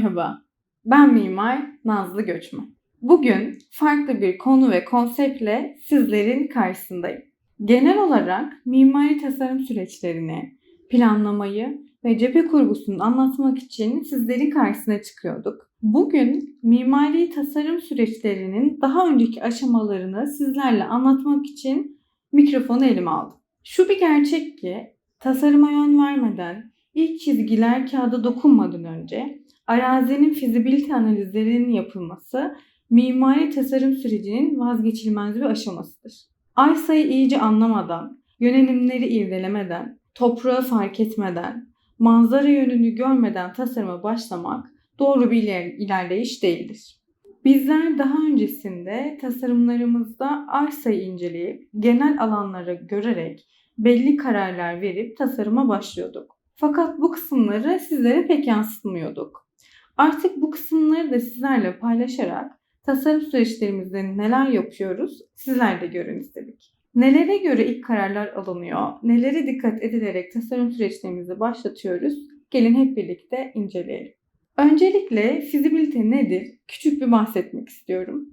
Merhaba. Ben mimar Nazlı Göçmen. Bugün farklı bir konu ve konseptle sizlerin karşısındayım. Genel olarak mimari tasarım süreçlerini, planlamayı ve cephe kurgusunu anlatmak için sizlerin karşısına çıkıyorduk. Bugün mimari tasarım süreçlerinin daha önceki aşamalarını sizlerle anlatmak için mikrofonu elime aldım. Şu bir gerçek ki tasarıma yön vermeden, ilk çizgiler kağıda dokunmadan önce arazinin fizibilite analizlerinin yapılması mimari tasarım sürecinin vazgeçilmez bir aşamasıdır. Arsayı iyice anlamadan, yönelimleri irdelemeden, toprağı fark etmeden, manzara yönünü görmeden tasarıma başlamak doğru bir iler- ilerleyiş değildir. Bizler daha öncesinde tasarımlarımızda arsayı inceleyip genel alanları görerek belli kararlar verip tasarıma başlıyorduk. Fakat bu kısımları sizlere pek yansıtmıyorduk. Artık bu kısımları da sizlerle paylaşarak tasarım süreçlerimizde neler yapıyoruz sizler de görün istedik. Nelere göre ilk kararlar alınıyor, nelere dikkat edilerek tasarım süreçlerimizi başlatıyoruz? Gelin hep birlikte inceleyelim. Öncelikle fizibilite nedir? Küçük bir bahsetmek istiyorum.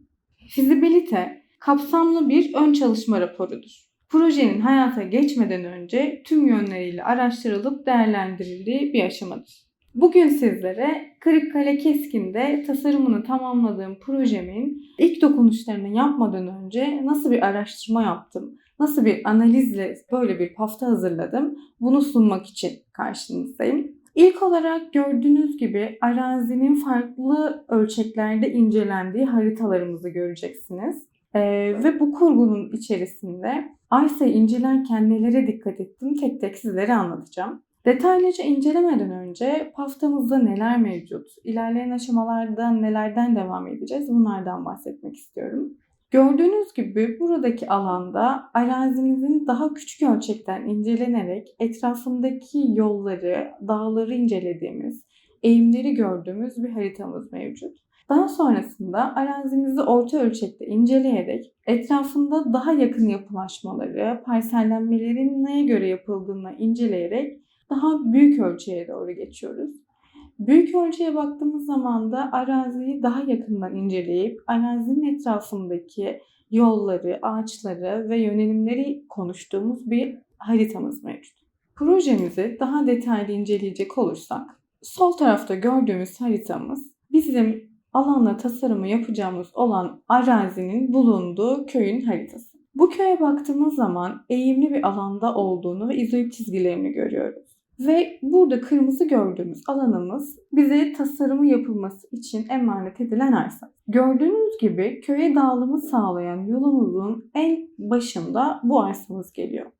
Fizibilite kapsamlı bir ön çalışma raporudur. Projenin hayata geçmeden önce tüm yönleriyle araştırılıp değerlendirildiği bir aşamadır. Bugün sizlere Kırıkkale Keskin'de tasarımını tamamladığım projemin ilk dokunuşlarını yapmadan önce nasıl bir araştırma yaptım, nasıl bir analizle böyle bir pafta hazırladım bunu sunmak için karşınızdayım. İlk olarak gördüğünüz gibi arazinin farklı ölçeklerde incelendiği haritalarımızı göreceksiniz. Ee, ve bu kurgunun içerisinde arsayı incelerken nelere dikkat ettim tek tek sizlere anlatacağım. Detaylıca incelemeden önce paftamızda neler mevcut, ilerleyen aşamalarda nelerden devam edeceğiz bunlardan bahsetmek istiyorum. Gördüğünüz gibi buradaki alanda arazimizin daha küçük ölçekten incelenerek etrafındaki yolları, dağları incelediğimiz, eğimleri gördüğümüz bir haritamız mevcut. Daha sonrasında arazimizi orta ölçekte inceleyerek etrafında daha yakın yapılaşmaları, parsellenmelerin neye göre yapıldığını inceleyerek daha büyük ölçeğe doğru geçiyoruz. Büyük ölçeğe baktığımız zaman da araziyi daha yakından inceleyip arazinin etrafındaki yolları, ağaçları ve yönelimleri konuştuğumuz bir haritamız mevcut. Projemizi daha detaylı inceleyecek olursak, sol tarafta gördüğümüz haritamız bizim alanla tasarımı yapacağımız olan arazinin bulunduğu köyün haritası. Bu köye baktığımız zaman eğimli bir alanda olduğunu ve izoid çizgilerini görüyoruz. Ve burada kırmızı gördüğümüz alanımız bize tasarımı yapılması için emanet edilen arsa. Gördüğünüz gibi köye dağılımı sağlayan yolumuzun en başında bu arsamız geliyor.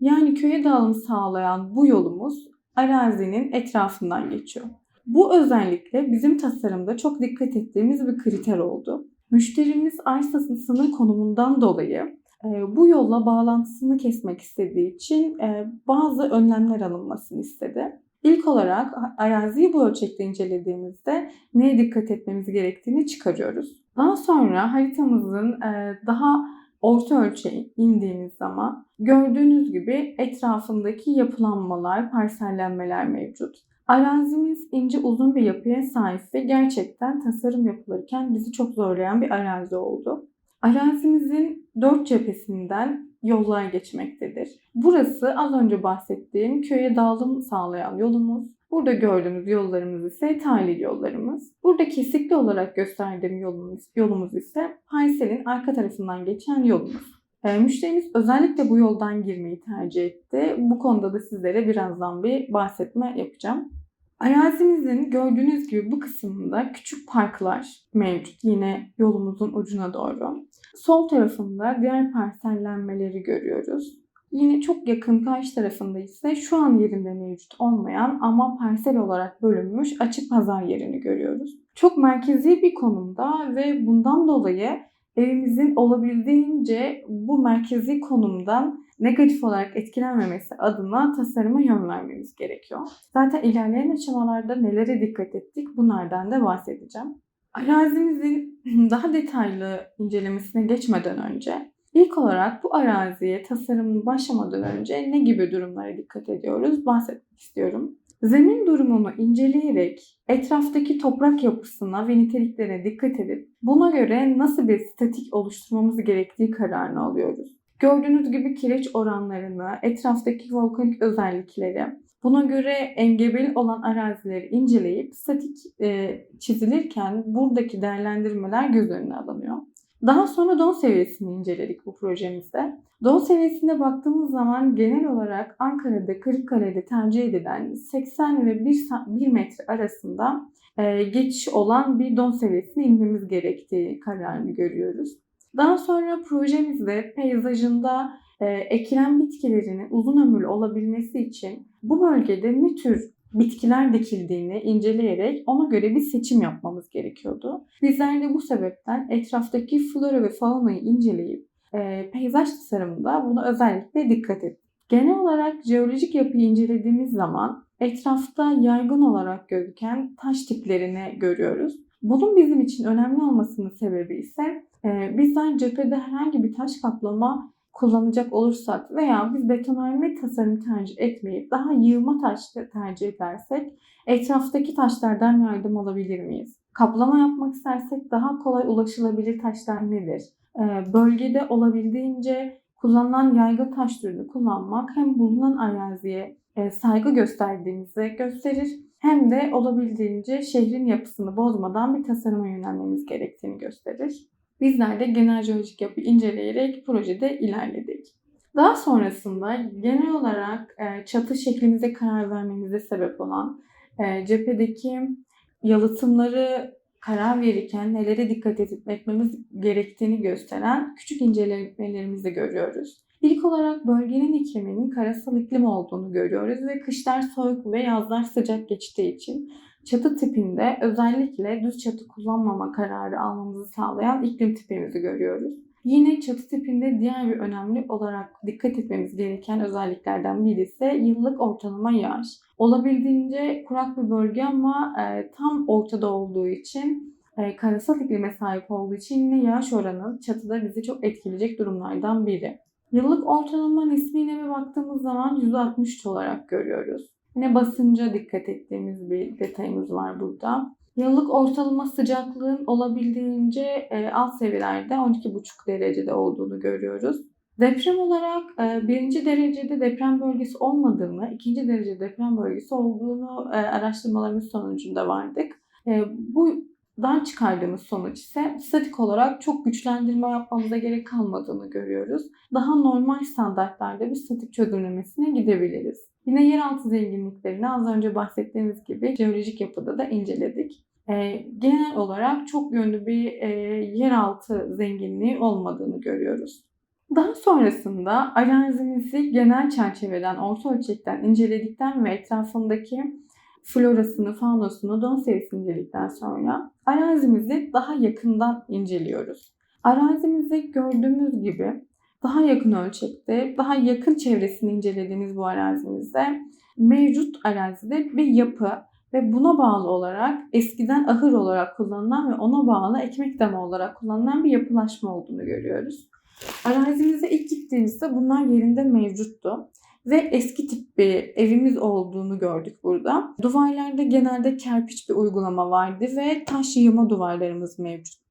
Yani köye dağılım sağlayan bu yolumuz arazinin etrafından geçiyor. Bu özellikle bizim tasarımda çok dikkat ettiğimiz bir kriter oldu. Müşterimiz arsasının konumundan dolayı bu yolla bağlantısını kesmek istediği için e, bazı önlemler alınmasını istedi. İlk olarak araziyi bu ölçekte incelediğimizde neye dikkat etmemiz gerektiğini çıkarıyoruz. Daha sonra haritamızın e, daha orta ölçeğe indiğimiz zaman gördüğünüz gibi etrafındaki yapılanmalar, parsellenmeler mevcut. Arazimiz ince uzun bir yapıya sahip ve gerçekten tasarım yapılırken bizi çok zorlayan bir arazi oldu. Arazimizin dört cephesinden yollar geçmektedir. Burası az önce bahsettiğim köye dağılım sağlayan yolumuz. Burada gördüğümüz yollarımız ise tahlil yollarımız. Burada kesikli olarak gösterdiğim yolumuz, yolumuz ise parselin arka tarafından geçen yolumuz. E, müşterimiz özellikle bu yoldan girmeyi tercih etti. Bu konuda da sizlere birazdan bir bahsetme yapacağım. Arazimizin gördüğünüz gibi bu kısmında küçük parklar mevcut. Yine yolumuzun ucuna doğru. Sol tarafında diğer parsellenmeleri görüyoruz. Yine çok yakın karşı tarafında ise şu an yerinde mevcut olmayan ama parsel olarak bölünmüş açık pazar yerini görüyoruz. Çok merkezi bir konumda ve bundan dolayı evimizin olabildiğince bu merkezi konumdan negatif olarak etkilenmemesi adına tasarıma yön vermemiz gerekiyor. Zaten ilerleyen aşamalarda nelere dikkat ettik bunlardan da bahsedeceğim. Arazimizin daha detaylı incelemesine geçmeden önce ilk olarak bu araziye tasarımın başlamadan önce ne gibi durumlara dikkat ediyoruz bahsetmek istiyorum. Zemin durumunu inceleyerek etraftaki toprak yapısına ve niteliklerine dikkat edip buna göre nasıl bir statik oluşturmamız gerektiği kararını alıyoruz. Gördüğünüz gibi kireç oranlarını, etraftaki volkanik özellikleri, buna göre engebeli olan arazileri inceleyip statik e, çizilirken buradaki değerlendirmeler göz önüne alınıyor. Daha sonra don seviyesini inceledik bu projemizde. Don seviyesine baktığımız zaman genel olarak Ankara'da, Kırıkkale'de tercih edilen 80 ve 1, 1 metre arasında e, geçiş olan bir don seviyesine inmemiz gerektiği kararını görüyoruz. Daha sonra projemizde peyzajında e, ekilen bitkilerinin uzun ömürlü olabilmesi için bu bölgede ne tür bitkiler dikildiğini inceleyerek ona göre bir seçim yapmamız gerekiyordu. Bizler de bu sebepten etraftaki flora ve faunayı inceleyip e, peyzaj tasarımında buna özellikle dikkat ettik. Genel olarak jeolojik yapıyı incelediğimiz zaman etrafta yaygın olarak gözüken taş tiplerini görüyoruz. Bunun bizim için önemli olmasının sebebi ise e, bizler cephede herhangi bir taş kaplama kullanacak olursak veya biz betonarme tasarım tercih etmeyip daha yığma taş tercih edersek etraftaki taşlardan yardım alabilir miyiz? Kaplama yapmak istersek daha kolay ulaşılabilir taşlar nedir? Ee, bölgede olabildiğince kullanılan yaygın taş türünü kullanmak hem bulunan araziye e, saygı gösterdiğimizi gösterir hem de olabildiğince şehrin yapısını bozmadan bir tasarıma yönelmemiz gerektiğini gösterir. Bizler de genel jeolojik yapı inceleyerek projede ilerledik. Daha sonrasında genel olarak e, çatı şeklimize karar vermemize sebep olan e, cephedeki yalıtımları karar verirken nelere dikkat edip etmemiz gerektiğini gösteren küçük incelemelerimizi görüyoruz. İlk olarak bölgenin ikliminin karasal iklim olduğunu görüyoruz ve kışlar soğuk ve yazlar sıcak geçtiği için çatı tipinde özellikle düz çatı kullanmama kararı almamızı sağlayan iklim tipimizi görüyoruz. Yine çatı tipinde diğer bir önemli olarak dikkat etmemiz gereken özelliklerden birisi yıllık ortalama yağış. Olabildiğince kurak bir bölge ama e, tam ortada olduğu için e, karasal iklime sahip olduğu için yine yağış oranı çatıda bizi çok etkileyecek durumlardan biri. Yıllık ortalama nisbine bir baktığımız zaman %63 olarak görüyoruz. Yine basınca dikkat ettiğimiz bir detayımız var burada. Yıllık ortalama sıcaklığın olabildiğince e, alt seviyelerde 12,5 derecede olduğunu görüyoruz. Deprem olarak e, birinci derecede deprem bölgesi olmadığını, ikinci derece deprem bölgesi olduğunu e, araştırmalarımız sonucunda vardık. E, bu dan çıkardığımız sonuç ise statik olarak çok güçlendirme yapmamıza gerek kalmadığını görüyoruz. Daha normal standartlarda bir statik çözümlemesine gidebiliriz. Yine yeraltı zenginliklerini az önce bahsettiğimiz gibi jeolojik yapıda da inceledik. E, genel olarak çok yönlü bir e, yeraltı zenginliği olmadığını görüyoruz. Daha sonrasında arazimizi genel çerçeveden, orta ölçekten inceledikten ve etrafındaki florasını, faunasını, don seviyesini inceledikten sonra arazimizi daha yakından inceliyoruz. Arazimizi gördüğümüz gibi daha yakın ölçekte, daha yakın çevresini incelediğimiz bu arazimizde mevcut arazide bir yapı ve buna bağlı olarak eskiden ahır olarak kullanılan ve ona bağlı ekmek damı olarak kullanılan bir yapılaşma olduğunu görüyoruz. Arazimize ilk gittiğimizde bunlar yerinde mevcuttu ve eski tip bir evimiz olduğunu gördük burada. Duvarlarda genelde kerpiç bir uygulama vardı ve taş yığma duvarlarımız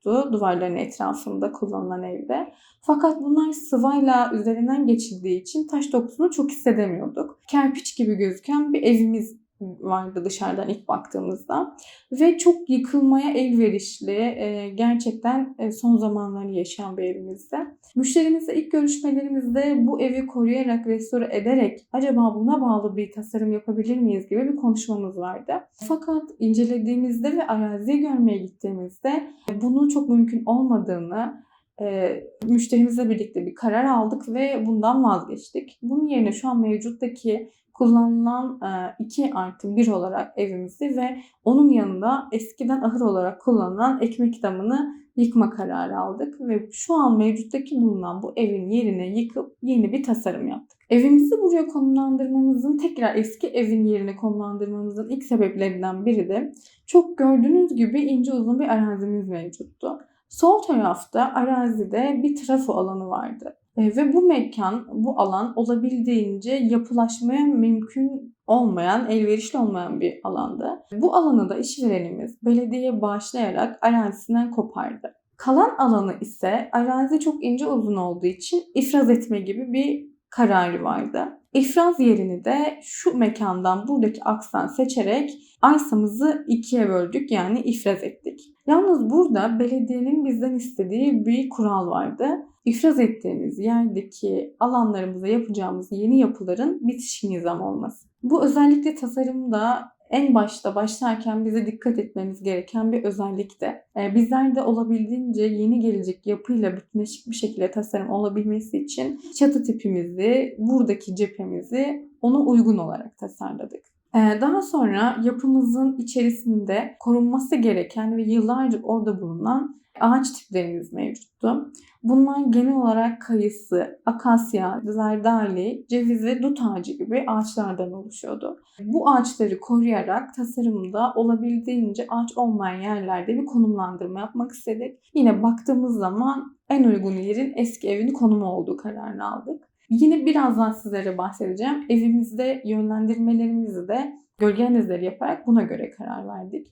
mevcuttu. Duvarların etrafında kullanılan evde. Fakat bunlar sıvayla üzerinden geçildiği için taş dokusunu çok hissedemiyorduk. Kerpiç gibi gözüken bir evimiz vardı dışarıdan ilk baktığımızda. Ve çok yıkılmaya elverişli, e, gerçekten e, son zamanları yaşayan bir evimizde. Müşterimizle ilk görüşmelerimizde bu evi koruyarak, restore ederek acaba buna bağlı bir tasarım yapabilir miyiz gibi bir konuşmamız vardı. Fakat incelediğimizde ve araziyi görmeye gittiğimizde bunun çok mümkün olmadığını, e, müşterimizle birlikte bir karar aldık ve bundan vazgeçtik. Bunun yerine şu an mevcuttaki kullanılan 2 e, artı 1 olarak evimizi ve onun yanında eskiden ahır olarak kullanılan ekmek damını yıkma kararı aldık ve şu an mevcuttaki bulunan bu evin yerine yıkıp yeni bir tasarım yaptık. Evimizi buraya konumlandırmamızın tekrar eski evin yerine konumlandırmamızın ilk sebeplerinden biri de çok gördüğünüz gibi ince uzun bir arazimiz mevcuttu. Sol tarafta arazide bir trafo alanı vardı. E, ve bu mekan, bu alan olabildiğince yapılaşmaya mümkün olmayan, elverişli olmayan bir alandı. Bu alanı da işverenimiz belediye bağışlayarak arazisinden kopardı. Kalan alanı ise arazi çok ince uzun olduğu için ifraz etme gibi bir kararı vardı. İfraz yerini de şu mekandan buradaki aksan seçerek arsamızı ikiye böldük yani ifraz ettik. Yalnız burada belediyenin bizden istediği bir kural vardı. İfraz ettiğimiz yerdeki alanlarımıza yapacağımız yeni yapıların bitişik nizam olması. Bu özellikle tasarımda en başta başlarken bize dikkat etmemiz gereken bir özellik de. Ee, bizler de olabildiğince yeni gelecek yapıyla bütünleşik bir şekilde tasarım olabilmesi için çatı tipimizi, buradaki cephemizi ona uygun olarak tasarladık. Ee, daha sonra yapımızın içerisinde korunması gereken ve yıllarca orada bulunan ağaç tiplerimiz mevcuttu. Bunlar genel olarak kayısı, akasya, zerdali, ceviz ve dut ağacı gibi ağaçlardan oluşuyordu. Bu ağaçları koruyarak tasarımda olabildiğince ağaç olmayan yerlerde bir konumlandırma yapmak istedik. Yine baktığımız zaman en uygun yerin eski evin konumu olduğu kararını aldık. Yine birazdan sizlere bahsedeceğim. Evimizde yönlendirmelerimizi de gölge analizleri yaparak buna göre karar verdik.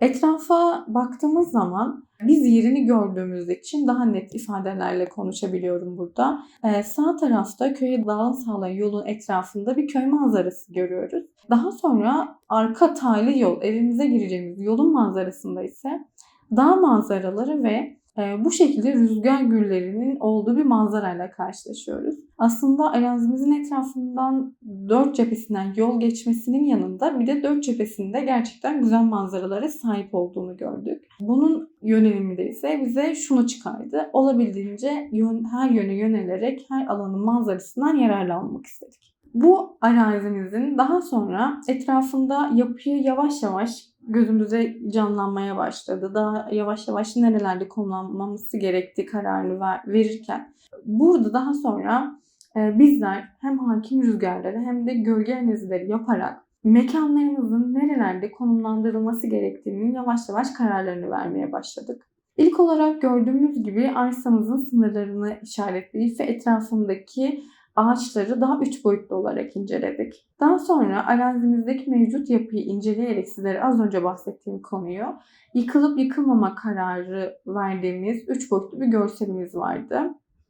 Etrafa baktığımız zaman biz yerini gördüğümüz için daha net ifadelerle konuşabiliyorum burada. Ee, sağ tarafta köye dağılım sağlayan yolun etrafında bir köy manzarası görüyoruz. Daha sonra arka taylı yol, evimize gireceğimiz yolun manzarasında ise dağ manzaraları ve bu şekilde rüzgar güllerinin olduğu bir manzarayla karşılaşıyoruz. Aslında arazimizin etrafından dört cephesinden yol geçmesinin yanında bir de dört cephesinde gerçekten güzel manzaralara sahip olduğunu gördük. Bunun yönelimi de ise bize şunu çıkardı. Olabildiğince yön, her yöne yönelerek her alanın manzarasından yararlanmak istedik. Bu arazimizin daha sonra etrafında yapıyı yavaş yavaş gözümüze canlanmaya başladı. Daha yavaş yavaş nerelerde kullanmamız gerektiği kararını ver, verirken burada daha sonra e, bizler hem hakim rüzgarları hem de gölge analizleri yaparak mekanlarımızın nerelerde konumlandırılması gerektiğini yavaş yavaş kararlarını vermeye başladık. İlk olarak gördüğümüz gibi arsamızın sınırlarını işaretleyip ve etrafındaki ağaçları daha üç boyutlu olarak inceledik. Daha sonra arazimizdeki mevcut yapıyı inceleyerek sizlere az önce bahsettiğim konuyu yıkılıp yıkılmama kararı verdiğimiz üç boyutlu bir görselimiz vardı.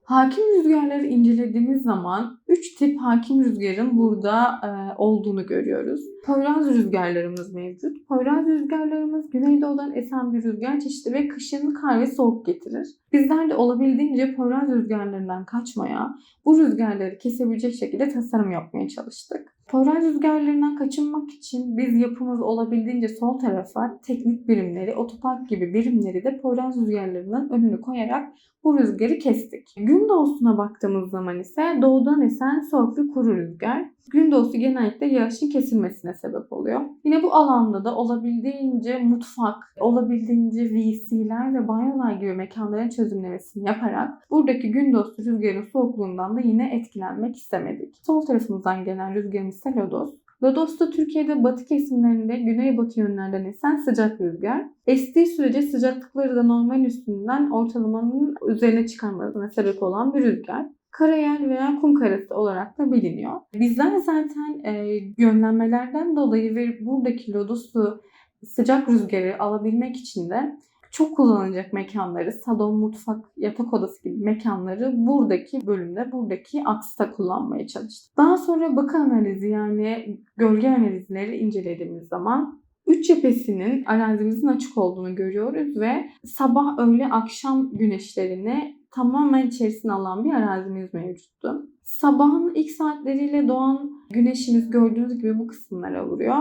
Hakim rüzgarları incelediğimiz zaman 3 tip hakim rüzgarın burada e, olduğunu görüyoruz. Poyraz rüzgarlarımız mevcut. Poyraz rüzgarlarımız güneydoğudan esen bir rüzgar çeşidi ve kışın kar ve soğuk getirir. Bizler de olabildiğince Poyraz rüzgarlarından kaçmaya, bu rüzgarları kesebilecek şekilde tasarım yapmaya çalıştık. Poyraz rüzgarlarından kaçınmak için biz yapımız olabildiğince sol tarafa teknik birimleri, otopark gibi birimleri de Poyraz rüzgarlarının önünü koyarak bu rüzgarı kestik. Gün doğusuna baktığımız zaman ise doğudan esen soğuk ve kuru rüzgar. Gün doğusu genellikle yağışın kesilmesine sebep oluyor. Yine bu alanda da olabildiğince mutfak, olabildiğince VC'ler ve banyolar gibi mekanların çözümlemesini yaparak buradaki gün doğusu rüzgarın soğukluğundan da yine etkilenmek istemedik. Sol tarafımızdan gelen rüzgarımız ise lodos. Lodos da Türkiye'de batı kesimlerinde güneybatı yönlerden esen sıcak rüzgar. Estiği sürece sıcaklıkları da normalin üstünden ortalamanın üzerine çıkarmasına sebep olan bir rüzgar karayel veya kum karası olarak da biliniyor. Bizler zaten e, yönlenmelerden dolayı ve buradaki lodosu sıcak rüzgarı alabilmek için de çok kullanılacak mekanları, salon, mutfak, yatak odası gibi mekanları buradaki bölümde, buradaki aksta kullanmaya çalıştık. Daha sonra bakı analizi yani gölge analizleri incelediğimiz zaman üç cephesinin arazimizin açık olduğunu görüyoruz ve sabah, öğle, akşam güneşlerini tamamen içerisine alan bir arazimiz mevcuttu. Sabahın ilk saatleriyle doğan güneşimiz gördüğünüz gibi bu kısımlara vuruyor.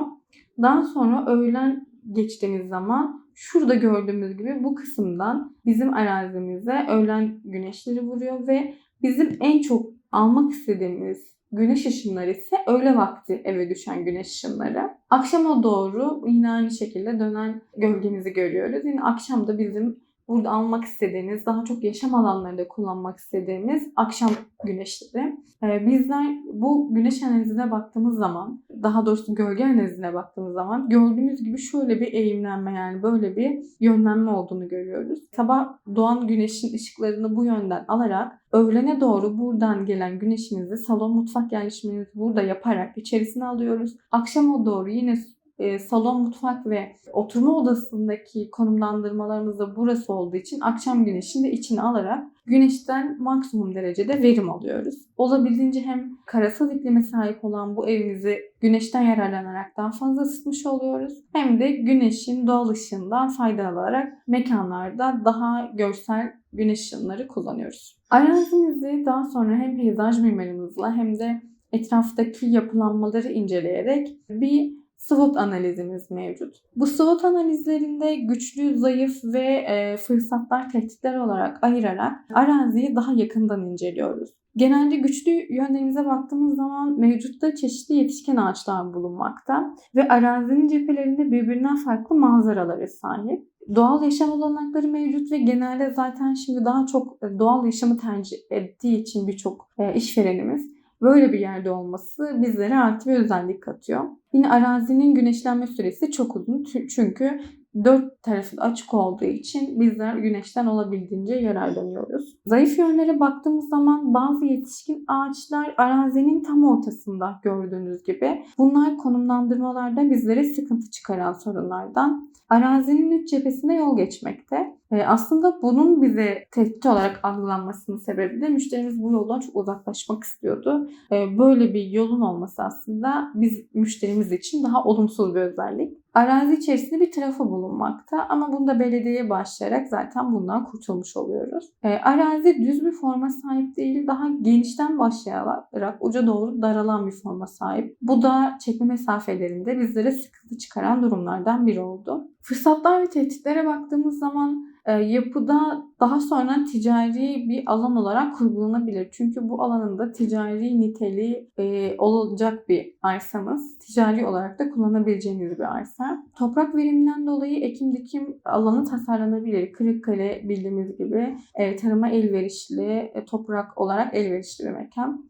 Daha sonra öğlen geçtiğimiz zaman şurada gördüğümüz gibi bu kısımdan bizim arazimize öğlen güneşleri vuruyor ve bizim en çok almak istediğimiz güneş ışınları ise öğle vakti eve düşen güneş ışınları. Akşama doğru yine aynı şekilde dönen gölgemizi görüyoruz. Yine akşamda bizim burada almak istediğiniz, daha çok yaşam alanlarında kullanmak istediğimiz akşam güneşleri. Ee, bizler bu güneş analizine baktığımız zaman, daha doğrusu gölge analizine baktığımız zaman gördüğünüz gibi şöyle bir eğimlenme yani böyle bir yönlenme olduğunu görüyoruz. Sabah doğan güneşin ışıklarını bu yönden alarak öğlene doğru buradan gelen güneşinizi salon mutfak yerleşiminizi burada yaparak içerisine alıyoruz. Akşama doğru yine e, salon, mutfak ve oturma odasındaki konumlandırmalarımız da burası olduğu için akşam güneşini de içine alarak güneşten maksimum derecede verim alıyoruz. Olabildiğince hem karasal iklime sahip olan bu evimizi güneşten yararlanarak daha fazla ısıtmış oluyoruz. Hem de güneşin doğal ışığından faydalanarak mekanlarda daha görsel güneş ışınları kullanıyoruz. Arazimizi daha sonra hem peyzaj mimarımızla hem de etraftaki yapılanmaları inceleyerek bir SWOT analizimiz mevcut. Bu SWOT analizlerinde güçlü, zayıf ve e, fırsatlar, tehditler olarak ayırarak araziyi daha yakından inceliyoruz. Genelde güçlü yönlerimize baktığımız zaman mevcutta çeşitli yetişken ağaçlar bulunmakta ve arazinin cephelerinde birbirinden farklı manzaralara sahip. Doğal yaşam olanakları mevcut ve genelde zaten şimdi daha çok doğal yaşamı tercih ettiği için birçok e, işverenimiz böyle bir yerde olması bizlere artı bir özellik katıyor. Yine arazinin güneşlenme süresi çok uzun çünkü dört tarafı açık olduğu için bizler güneşten olabildiğince yararlanıyoruz. Zayıf yönlere baktığımız zaman bazı yetişkin ağaçlar arazinin tam ortasında gördüğünüz gibi. Bunlar konumlandırmalarda bizlere sıkıntı çıkaran sorunlardan. Arazinin üç cephesinde yol geçmekte. E, aslında bunun bize tehdit olarak algılanmasının sebebi de müşterimiz bu yoldan çok uzaklaşmak istiyordu. E, böyle bir yolun olması aslında biz müşterimiz için daha olumsuz bir özellik. Arazi içerisinde bir trafo bulunmakta ama bunda belediyeye başlayarak zaten bundan kurtulmuş oluyoruz. E, arazi düz bir forma sahip değil, daha genişten başlayarak uca doğru daralan bir forma sahip. Bu da çekme mesafelerinde bizlere sıkıntı çıkaran durumlardan biri oldu. Fırsatlar ve tehditlere baktığımız zaman yapıda daha sonra ticari bir alan olarak kurgulanabilir. Çünkü bu alanın ticari niteliği e, olacak bir arsamız. Ticari olarak da kullanabileceğiniz bir arsa. Toprak veriminden dolayı ekim dikim alanı tasarlanabilir. Kırıkkale bildiğimiz gibi e, tarıma elverişli, e, toprak olarak elverişli bir mekan.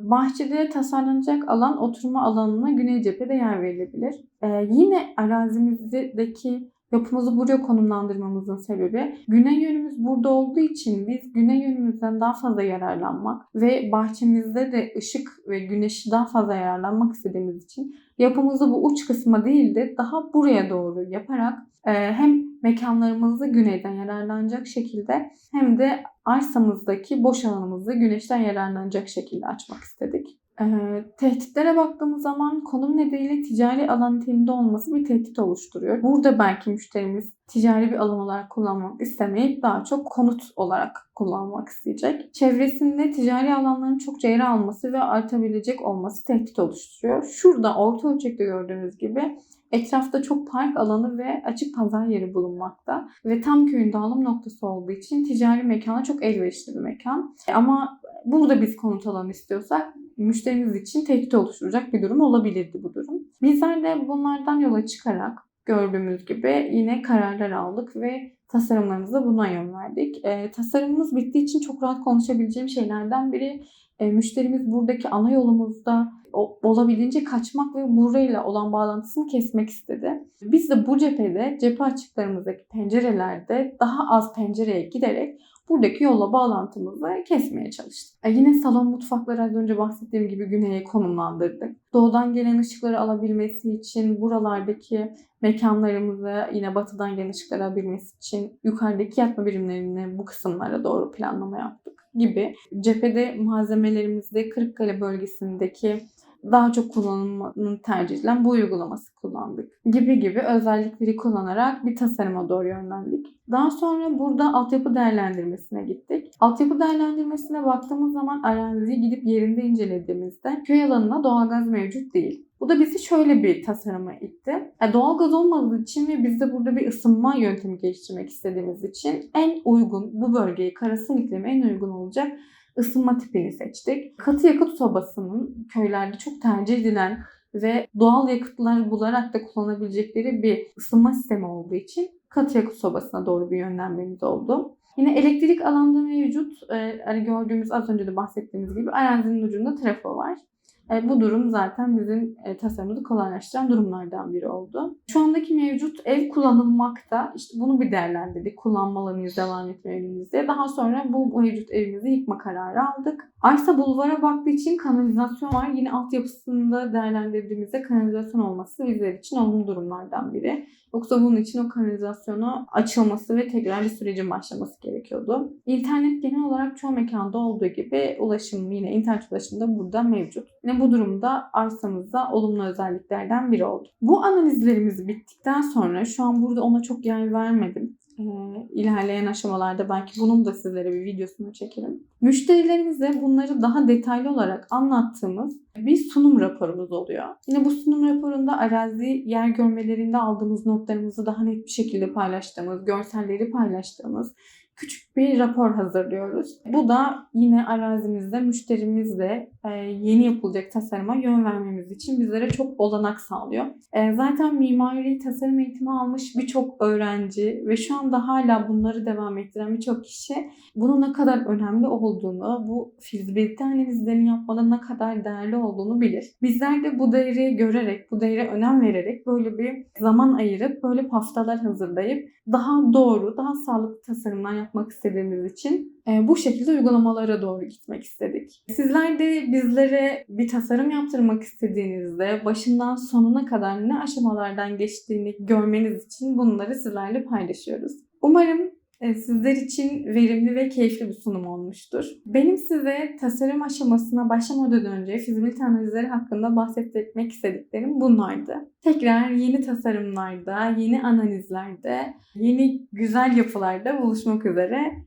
Bahçede tasarlanacak alan oturma alanına güney cephede yer verilebilir. Yine arazimizdeki Yapımızı buraya konumlandırmamızın sebebi güney yönümüz burada olduğu için biz güney yönümüzden daha fazla yararlanmak ve bahçemizde de ışık ve güneşi daha fazla yararlanmak istediğimiz için yapımızı bu uç kısma değil de daha buraya doğru yaparak e, hem mekanlarımızı güneyden yararlanacak şekilde hem de arsamızdaki boş alanımızı güneşten yararlanacak şekilde açmak istedik. Ee, tehditlere baktığımız zaman konum nedeniyle ticari alan niteliğinde olması bir tehdit oluşturuyor. Burada belki müşterimiz ticari bir alan olarak kullanmak istemeyip daha çok konut olarak kullanmak isteyecek. Çevresinde ticari alanların çokça yer alması ve artabilecek olması tehdit oluşturuyor. Şurada orta ölçekte gördüğünüz gibi Etrafta çok park alanı ve açık pazar yeri bulunmakta. Ve tam köyün dağılım noktası olduğu için ticari mekana çok elverişli bir mekan. Ama burada biz konut alanı istiyorsak müşterimiz için tehdit oluşturacak bir durum olabilirdi bu durum. Bizler de bunlardan yola çıkarak gördüğümüz gibi yine kararlar aldık ve tasarımlarımızı buna yön verdik. E, tasarımımız bittiği için çok rahat konuşabileceğim şeylerden biri e, müşterimiz buradaki ana yolumuzda olabildiğince kaçmak ve burayla olan bağlantısını kesmek istedi. Biz de bu cephede cephe açıklarımızdaki pencerelerde daha az pencereye giderek buradaki yolla bağlantımızı kesmeye çalıştık. E yine salon mutfakları az önce bahsettiğim gibi güneye konumlandırdık. Doğudan gelen ışıkları alabilmesi için buralardaki mekanlarımızı yine batıdan gelen ışıkları alabilmesi için yukarıdaki yatma birimlerini bu kısımlara doğru planlama yaptık gibi. Cephede malzemelerimizde Kırıkkale bölgesindeki daha çok kullanımını tercih edilen bu uygulaması kullandık gibi gibi özellikleri kullanarak bir tasarıma doğru yönlendik. Daha sonra burada altyapı değerlendirmesine gittik. Altyapı değerlendirmesine baktığımız zaman araziyi gidip yerinde incelediğimizde köy alanına doğalgaz mevcut değil. Bu da bizi şöyle bir tasarıma itti. Yani doğalgaz olmadığı için ve biz de burada bir ısınma yöntemi geliştirmek istediğimiz için en uygun bu bölgeyi karasal iklime en uygun olacak ısınma tipini seçtik. Katı yakıt sobasının köylerde çok tercih edilen ve doğal yakıtlar bularak da kullanabilecekleri bir ısınma sistemi olduğu için katı yakıt sobasına doğru bir yönlenmemiz oldu. Yine elektrik alanda mevcut, e, hani gördüğümüz az önce de bahsettiğimiz gibi arazinin ucunda trafo var. E, bu durum zaten bizim e, tasarımımızı kolaylaştıran durumlardan biri oldu. Şu andaki mevcut ev kullanılmakta. İşte bunu bir değerlendirdik. Kullanmalı mıyız, devam etmeli miyiz diye. Daha sonra bu mevcut evimizi yıkma kararı aldık. Arsa bulvara baktığı için kanalizasyon var. Yine altyapısında değerlendirdiğimizde kanalizasyon olması bizler için olumlu durumlardan biri. Yoksa bunun için o kanalizasyonu açılması ve tekrar bir sürecin başlaması gerekiyordu. İnternet genel olarak çoğu mekanda olduğu gibi ulaşım yine internet ulaşımı da burada mevcut. Yine bu durumda arsamızda olumlu özelliklerden biri oldu. Bu analizlerimiz bittikten sonra şu an burada ona çok yer vermedim. Ee, ilerleyen aşamalarda belki bunun da sizlere bir videosunu çekerim. Müşterilerimize bunları daha detaylı olarak anlattığımız bir sunum raporumuz oluyor. Yine bu sunum raporunda arazi yer görmelerinde aldığımız notlarımızı daha net bir şekilde paylaştığımız, görselleri paylaştığımız küçük bir rapor hazırlıyoruz. Bu da yine arazimizde müşterimizle e, yeni yapılacak tasarıma yön vermemiz için bizlere çok olanak sağlıyor. E, Zaten mimari tasarım eğitimi almış birçok öğrenci ve şu anda hala bunları devam ettiren birçok kişi bunun ne kadar önemli olduğunu, bu fizibilite analizlerini yapmanın ne kadar değerli olduğunu bilir. Bizler de bu değeri görerek, bu değere önem vererek böyle bir zaman ayırıp böyle paftalar hazırlayıp daha doğru, daha sağlıklı tasarımlar yapmak istediğimiz için e, bu şekilde uygulamalara doğru gitmek istedik. Sizler de bizlere bir tasarım yaptırmak istediğinizde başından sonuna kadar ne aşamalardan geçtiğini görmeniz için bunları sizlerle paylaşıyoruz. Umarım e, sizler için verimli ve keyifli bir sunum olmuştur. Benim size tasarım aşamasına başlamadan önce fizibilite analizleri hakkında bahsetmek istediklerim bunlardı. Tekrar yeni tasarımlarda, yeni analizlerde, yeni güzel yapılarda buluşmak üzere.